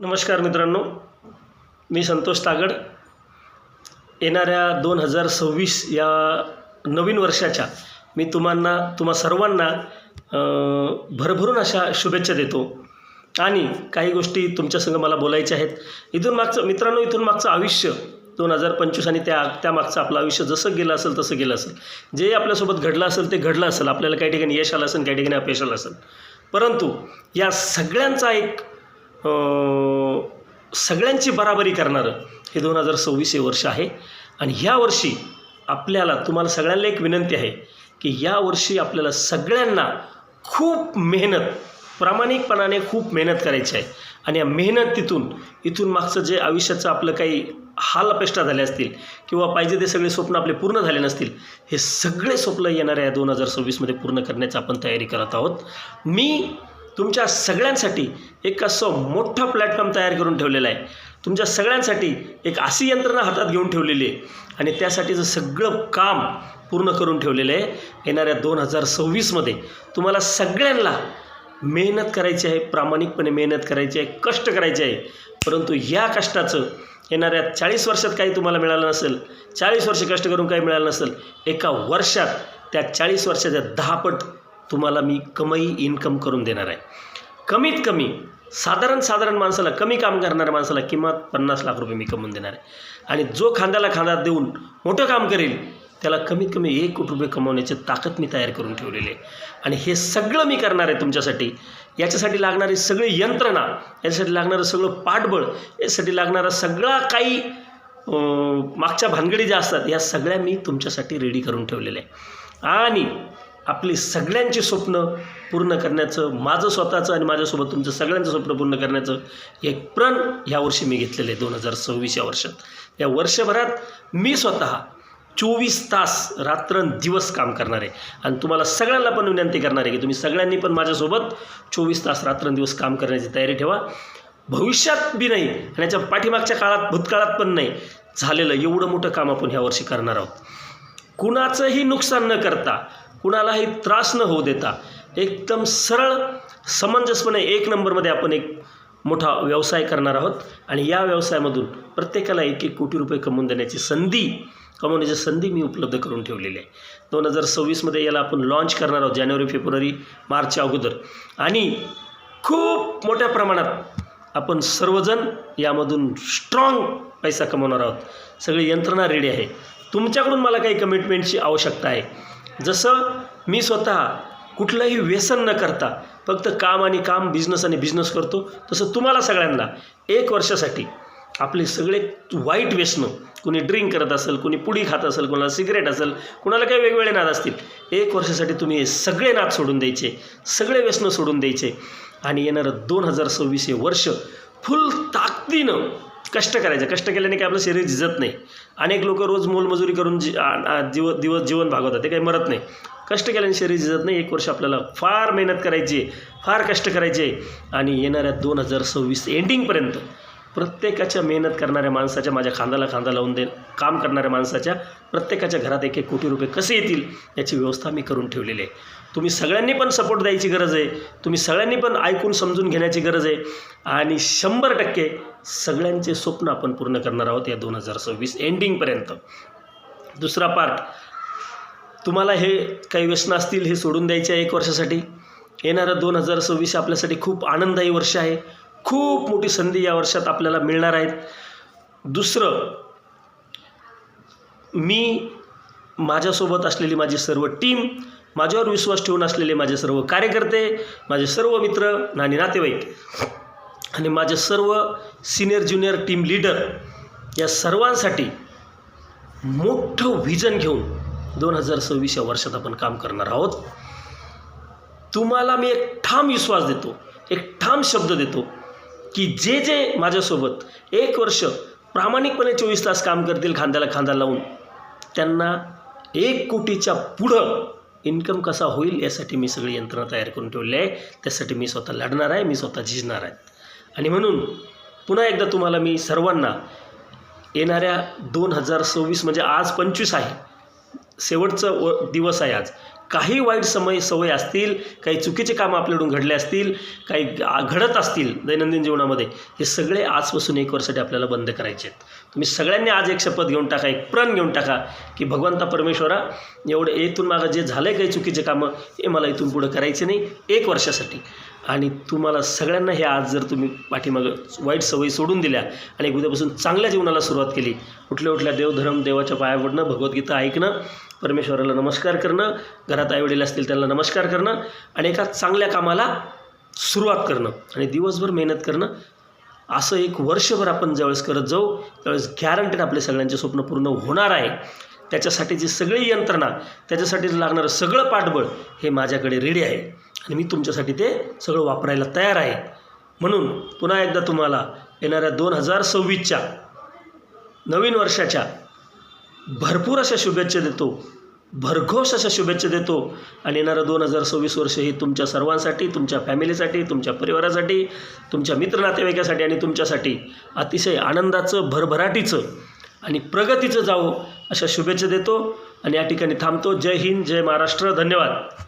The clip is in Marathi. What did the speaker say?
नमस्कार मित्रांनो मी संतोष तागड. येणाऱ्या दोन हजार सव्वीस या नवीन वर्षाच्या मी तुम्हाला तुम्हा सर्वांना भरभरून अशा शुभेच्छा देतो. आणि काही गोष्टी तुमच्यासंग मला बोलायच्या आहेत. इथून मागचं मित्रांनो इथून मागचं आयुष्य दोन हजार पंचवीस आणि त्या त्या मागचं आपलं आयुष्य जसं गेलं असेल तसं गेलं असेल. जे आपल्यासोबत घडलं असेल ते घडलं असेल. आपल्याला काही ठिकाणी यश आलं असेल काही ठिकाणी अपयश आलं असेल. परंतु या सगळ्यांचा एक सगळ्यांची बराबरी करणारं हे दोन हजार सव्वीस हे वर्ष आहे. आणि ह्या वर्षी आपल्याला तुम्हाला सगळ्यांना एक विनंती आहे की या वर्षी आपल्याला सगळ्यांना खूप मेहनत प्रामाणिकपणाने खूप मेहनत करायची आहे. आणि या मेहनतीतून इथून मागचं जे आयुष्याचं आपलं काही हाल अपेष्टा झाल्या असतील किंवा पाहिजे ते सगळे स्वप्न आपले पूर्ण झाले नसतील हे सगळे स्वप्न येणाऱ्या या दोन हजार सव्वीसमध्ये पूर्ण करण्याची आपण तयारी करत आहोत. मी तुमच्या सगळ्यांसाठी एक असं मोठं प्लॅटफॉर्म तयार करून ठेवलेला आहे. तुमच्या सगळ्यांसाठी एक अशी यंत्रणा हातात घेऊन ठेवलेली आहे. आणि त्यासाठीचं सगळं काम पूर्ण करून ठेवलेलं आहे येणाऱ्या दोन हजार सव्वीसमध्ये तुम्हाला सगळ्यांना मेहनत करायची आहे प्रामाणिकपणे मेहनत करायची आहे कष्ट करायचे आहे. परंतु या कष्टाचं येणाऱ्या चाळीस वर्षात काही तुम्हाला मिळालं नसेल चाळीस वर्ष कष्ट करून काही मिळालं नसेल एका वर्षात त्या चाळीस वर्षाच्या दहापट तुम्हाला मी कमाई इन्कम करून देणार आहे. कमीत कमी साधारण साधारण माणसाला कमी काम करणाऱ्या माणसाला किंमत पन्नास लाख रुपये मी कमवून देणार आहे. आणि जो खांद्याला खांदा देऊन मोठं काम करेल त्याला कमीत कमी एक कोटी रुपये कमवण्याची ताकद मी तयार करून ठेवलेली आहे. आणि हे सगळं मी करणार आहे तुमच्यासाठी. याच्यासाठी लागणारी सगळी यंत्रणा याच्यासाठी लागणारं सगळं पाठबळ यासाठी लागणारा सगळा काही मागच्या भानगडी ज्या असतात या सगळ्या मी तुमच्यासाठी रेडी करून ठेवलेल्या आहे आणि आपली सगळ्यांची स्वप्न पूर्ण करण्याचं माझं स्वतःचं आणि माझ्यासोबत तुमचं सगळ्यांचं स्वप्न पूर्ण करण्याचं एक प्रण ह्या वर्षी मी घेतलेलं आहे दोन हजार सव्वीस या वर्षात. या वर्षभरात मी स्वतः चोवीस तास रात्रंदिवस काम करणार आहे. आणि तुम्हाला सगळ्यांना पण विनंती करणार आहे की तुम्ही सगळ्यांनी पण माझ्यासोबत चोवीस तास रात्रंदिवस काम करण्याची तयारी ठेवा. भविष्यात बी नाही आणि याच्या पाठीमागच्या काळात भूतकाळात पण नाही झालेलं एवढं मोठं काम आपण ह्या वर्षी करणार आहोत. कुणाचंही नुकसान न करता कुणालाही त्रास न होऊ देता एकदम सरळ समंजसपणे एक नंबरमध्ये आपण एक मोठा व्यवसाय करणार आहोत. आणि या व्यवसायामधून प्रत्येकाला एक एक कोटी रुपये कमवून देण्याची संधी कमवण्याची संधी मी उपलब्ध करून ठेवलेली आहे. दोन हजार सव्वीसमध्ये याला आपण लॉन्च करणार आहोत जानेवारी फेब्रुवारी मार्चच्या अगोदर. आणि खूप मोठ्या प्रमाणात आपण सर्वजण यामधून स्ट्रॉंग पैसा कमवणार आहोत. सगळी यंत्रणा रेडी आहे. तुमच्याकडून मला काही कमिटमेंटची आवश्यकता आहे. जसं मी स्वतः कुठलंही व्यसन न करता फक्त काम आणि काम बिझनेस आणि बिझनेस करतो तसं तुम्हाला सगळ्यांना एक वर्षासाठी आपले सगळे वाईट व्यसनं कुणी ड्रिंक करत असेल कुणी पुडी खात असेल कुणाला सिगरेट असेल कुणाला काही वेगवेगळे नाद असतील एक वर्षासाठी तुम्ही हे सगळे नाद सोडून द्यायचे सगळे व्यसनं सोडून द्यायचे आणि येणारं दोन हजार सव्वीस हे वर्ष फुल ताकदीनं कष्ट करायचं. कष्ट केल्याने काय आपलं शरीर झिजत नाही. अनेक लोक रोज मोलमजुरी करून जी आ- दिवस जीवन भागवतात. ते काही मरत नाही. कष्ट केल्याने शरीर झिजत नाही. एक वर्ष आपल्याला फार मेहनत करायची आहे. फार कष्ट करायचे आणि येणाऱ्या दोन हजार सव्वीस एंडिंगपर्यंत प्रत्येकाच्या मेहनत करणाऱ्या माणसाच्या माझ्या खांद्याला खांदा लावून दे काम करणाऱ्या माणसाच्या प्रत्येकाच्या घरात एक एक कोटी रुपये कसे येतील याची व्यवस्था मी करून ठेवलेली आहे. तुम्ही सगळ्यांनी पण सपोर्ट द्यायची गरज आहे तुम्ही सगळ्यांनी पण ऐकून समजून घेण्याची गरज आहे आणि शंभर टक्के सगळ्यांचे स्वप्न आपण पूर्ण करणार आहोत या दोन हजार सव्वीस एंडिंगपर्यंत दुसरा पार्ट तुम्हाला हे काही व्यसनं असतील हे सोडून द्यायचे आहे एक वर्षासाठी. येणारं दोन हजार सव्वीस आपल्यासाठी खूप आनंददायी वर्ष आहे. खूप मोठी संधी या वर्षात आपल्याला मिळणार आहेत. दुसरं मी माझ्यासोबत असलेली माझी सर्व टीम माझ्यावर विश्वास ठेवून असलेले माझे सर्व कार्यकर्ते माझे सर्व मित्र आणि नातेवाईक आणि माझे सर्व सिनियर ज्युनियर टीम लीडर या सर्वांसाठी मोठं व्हिजन घेऊन दोन हजार सव्वीस या वर्षात आपण काम करणार आहोत. तुम्हाला मी एक ठाम विश्वास देतो एक ठाम शब्द देतो. की जे जे माझ्यासोबत एक वर्ष प्रामाणिकपणे चोवीस तास काम करतील खांद्याला खांदा लावून त्यांना एक कोटीच्या पुढं इन्कम कसा होईल यासाठी मी सगळी यंत्रणा तयार करून ठेवली आहे. त्यासाठी मी स्वतः लढणार आहे मी स्वतः झिजणार आहे. आणि म्हणून पुन्हा एकदा तुम्हाला मी सर्वांना येणाऱ्या दोन हजार सव्वीस म्हणजे आज पंचवीस आहे. शेवटचं व दिवस आहे आज. काही वाईट समय सवय असतील काही चुकीचे कामं आपल्याकडून घडले असतील काही घडत असतील दैनंदिन जीवनामध्ये हे सगळे आजपासून एक वर्षासाठी आपल्याला बंद करायचे आहेत. तुम्ही सगळ्यांनी आज एक शपथ घेऊन टाका एक प्रण घेऊन टाका की भगवंता परमेश्वरा एवढं इथून मागं जे झालं आहे काही चुकीचे कामं हे मला इथून पुढं करायचे नाही एक वर्षासाठी. आणि तुम्हाला सगळ्यांना हे आज जर तुम्ही पाठीमागं वाईट सवयी सोडून दिल्या आणि एक उद्यापासून चांगल्या जीवनाला सुरुवात केली कुठल्या कुठल्या देवधर्म देवाच्या पाया पडणं भगवद्गीता ऐकणं परमेश्वराला नमस्कार करणं घरात आईवडील असतील त्यांना नमस्कार करणं आणि एका चांगल्या कामाला सुरुवात करणं आणि दिवसभर मेहनत करणं. असं एक वर्षभर आपण ज्यावेळेस करत जाऊ त्यावेळेस गॅरंटेड आपले सगळ्यांचे स्वप्न पूर्ण होणार आहे. त्याच्यासाठीची सगळी यंत्रणा त्याच्यासाठी लागणारं सगळं पाठबळ हे माझ्याकडे रेडी आहे. आणि मी तुमच्यासाठी ते सगळं वापरायला तयार आहे. म्हणून पुन्हा एकदा तुम्हाला येणाऱ्या दोन हजार सव्वीसच्या नवीन वर्षाच्या भरपूर अशा शुभेच्छा देतो. भरघोष अशा शुभेच्छा देतो. आणि येणारं दोन हजार सव्वीस वर्ष हे तुमच्या सर्वांसाठी तुमच्या फॅमिलीसाठी तुमच्या परिवारासाठी तुमच्या मित्र नातेवाईकासाठी आणि तुमच्यासाठी अतिशय आनंदाचं भरभराटीचं आणि प्रगतीचं जावं अशा शुभेच्छा देतो. आणि या ठिकाणी थांबतो. जय हिंद जय महाराष्ट्र. धन्यवाद.